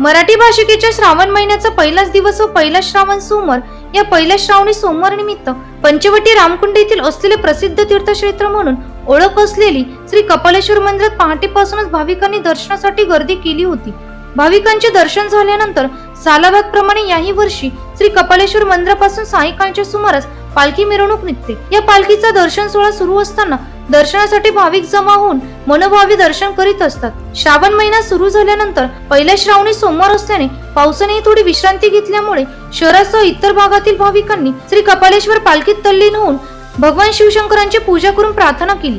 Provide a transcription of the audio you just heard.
मराठी भाषिकेच्या श्रावण महिन्याचा पहिलाच दिवस व पहिला श्रावण सोमवार या पहिल्या श्रावणी सोमवार निमित्त पंचवटी रामकुंड येथील असलेले प्रसिद्ध तीर्थक्षेत्र म्हणून ओळख असलेली श्री कपालेश्वर मंदिरात पहाटेपासूनच भाविकांनी दर्शनासाठी गर्दी केली होती. भाविकांचे दर्शन झाल्यानंतर सालाबाग प्रमाणे याही वर्षी श्री कपालेश्वर मंदिरापासून सायंकाळच्या सुमारास पालखी मिरवणूक निघते. या पालखीचा दर्शन सोहळा सुरू असताना दर्शनासाठी भाविक जमा होऊन मनोभावी दर्शन करीत असतात. श्रावण महिना सुरू झाल्यानंतर पहिल्या श्रावणी सोमवार असल्याने पावसाने थोडी विश्रांती घेतल्यामुळे शहरासह इतर भागातील भाविकांनी श्री कपालेश्वर पालखीत तल्लीन होऊन भगवान शिवशंकरांची पूजा करून प्रार्थना केली.